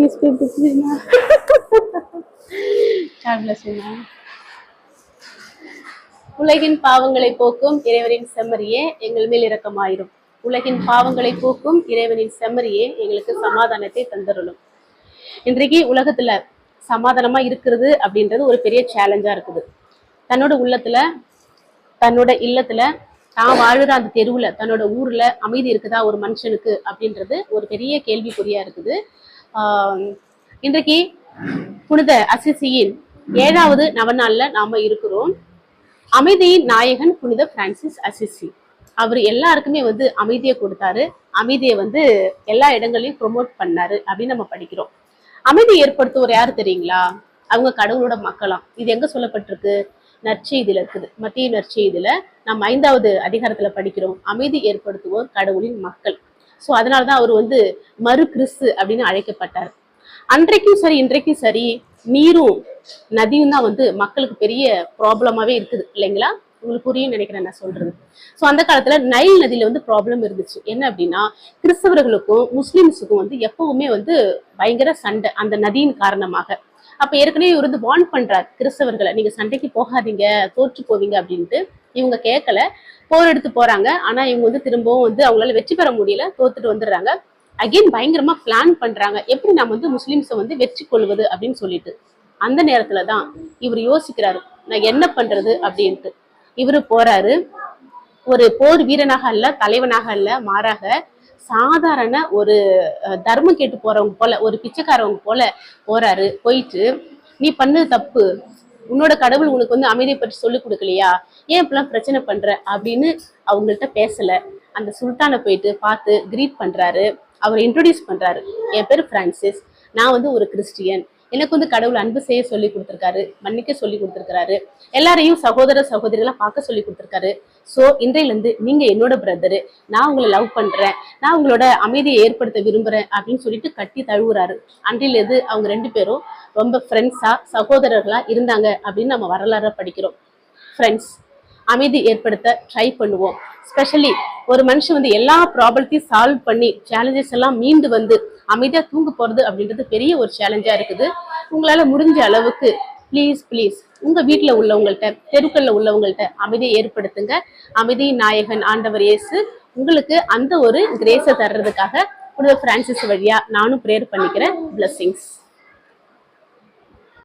God bless you, ma'am. God bless you, ma'am. உலகின் பாவங்களை போக்கும் இறைவனின் செம்மறியே எங்கள் மேல் இரக்கமாயிரும் உலகின் பாவங்களை போக்கும் இறைவனின் செம்மறியே எங்களுக்கு சமாதானத்தை தந்தருளும் இன்றைக்கு உலகத்துல சமாதானமா இருக்கிறது அப்படின்றது ஒரு பெரிய சேலஞ்சா இருக்குது தன்னோட உள்ளத்துல தன்னோட இல்லத்துல தான் வாழுற அந்த தெருவுல தன்னோட ஊர்ல அமைதி இருக்குதா ஒரு மனுஷனுக்கு அப்படின்றது ஒரு பெரிய கேள்விக்குறியா இருக்குது இன்றைக்கு புனித அசிசியின் ஏழாவது நவநாள்ல நாம இருக்கிறோம். அமைதியின் நாயகன் புனித பிரான்சிஸ் அசிசி. அவர் எல்லாருக்குமே வந்து அமைதியை கொடுத்தாரு. அமைதியை வந்து எல்லா இடங்களையும் ப்ரொமோட் பண்ணாரு அப்படின்னு நம்ம படிக்கிறோம். அமைதி ஏற்படுத்துவோர் யாரு தெரியுங்களா? அவங்க கடவுளோட மக்களாம். இது எங்க சொல்லப்பட்டிருக்கு? நற்செய்தியில இருக்குது. மத்திய நற்செய்தியில நம்ம ஐந்தாவது அதிகாரத்துல படிக்கிறோம். அமைதி ஏற்படுத்துவோர் கடவுளின் மக்கள். ஸோ அதனாலதான் அவர் வந்து மறு கிறிஸ்து அப்படின்னு அழைக்கப்பட்டார். அன்றைக்கும் சரி இன்றைக்கும் சரி நீரும் நதியும் தான் வந்து மக்களுக்கு பெரிய ப்ராப்ளமாவே இருக்குது இல்லைங்களா? உங்களுக்கு புரியும் நினைக்கிறேன் நான் சொல்றது. ஸோ அந்த காலத்துல நைல் நதியில வந்து ப்ராப்ளம் இருந்துச்சு. என்ன அப்படின்னா கிறிஸ்தவர்களுக்கும் முஸ்லிம்ஸுக்கும் வந்து எப்பவுமே வந்து பயங்கர சண்டை அந்த நதியின் காரணமாக. அப்ப ஏற்கனவே இவர் வந்து வார்ன் பண்றார் கிறிஸ்தவர்களை. நீங்க சண்டைக்கு போகாதீங்க தோற்று போவீங்க அப்படின்ட்டு. இவங்க கேட்கல போர் எடுத்து போறாங்க. ஆனா இவங்க வந்து திரும்பவும் வந்து அவங்களால வெற்றி பெற முடியல தோத்துட்டு வந்துடுறாங்க. அகைன் பயங்கரமா பிளான் பண்றாங்க. எப்படி நம்ம வந்து முஸ்லிம்ஸை வந்து வெற்றி கொள்வது அப்படின்னு சொல்லிட்டு. அந்த நேரத்துல தான் இவர் யோசிக்கிறாரு நான் என்ன பண்றது அப்படின்ட்டு. இவரு போறாரு. ஒரு போர் வீரனாக அல்ல தலைவனாக அல்ல மாறாக சாதாரண ஒரு தர்மம் கேட்டு போறவங்க போல ஒரு பிச்சைக்காரவங்க போல போறாரு போயிட்டு நீ பண்ணது தப்பு. உன்னோட கடவுள் உனக்கு வந்து அமைதியை பற்றி சொல்லிக் கொடுக்கலையா? ஏன் இப்பெல்லாம் பிரச்சனை பண்ற? அப்படின்னு அவங்கள்ட்ட பேசல. அந்த சுல்தானை போயிட்டு பார்த்து கிரீட் பண்றாரு. அவர் இன்ட்ரோடியூஸ் பண்றாரு. என் பேர் பிரான்சிஸ் நான் வந்து ஒரு கிறிஸ்டியன் எனக்கு வந்து கடவுள் அன்பு செய்ய சொல்லி கொடுத்துருக்காரு மன்னிக்க சொல்லி கொடுத்துருக்காரு எல்லாரையும் சகோதர சகோதரிகளா பார்க்க சொல்லி கொடுத்துருக்காரு. ஸோ இன்றையிலேருந்து நீங்க என்னோட பிரதரு நான் உங்களை லவ் பண்றேன் நான் உங்களோட அமைதியை ஏற்படுத்த விரும்புறேன் அப்படின்னு சொல்லிட்டு கட்டி தழுவுறாரு. அன்றையிலேருந்து அவங்க ரெண்டு பேரும் ரொம்ப ஃப்ரெண்ட்ஸா சகோதரர்களா இருந்தாங்க அப்படின்னு நம்ம வரலாறு படிக்கிறோம். ஃப்ரெண்ட்ஸ் அமைதி ஏற்படுத்த ட்ரை பண்ணுவோம். ஸ்பெஷலி ஒரு மனுஷன் வந்து எல்லா ப்ராப்ளத்தையும் சால்வ் பண்ணி சேலஞ்சஸ் எல்லாம் மீண்டு வந்து அமைதியாக தூங்க போகிறது அப்படின்றது பெரிய ஒரு சேலஞ்சாக இருக்குது. உங்களால் முடிஞ்ச அளவுக்கு ப்ளீஸ் ப்ளீஸ் உங்கள் வீட்டில் உள்ளவங்கள்ட்ட தெருக்களில் உள்ளவங்கள்ட்ட அமைதியை ஏற்படுத்துங்க. அமைதி நாயகன் ஆண்டவர் இயேசு உங்களுக்கு அந்த ஒரு கிரேஸை தர்றதுக்காக புனித பிரான்சிஸ் வழியாக நானும் ப்ரேயர் பண்ணிக்கிறேன். பிளஸ்ஸிங்ஸ்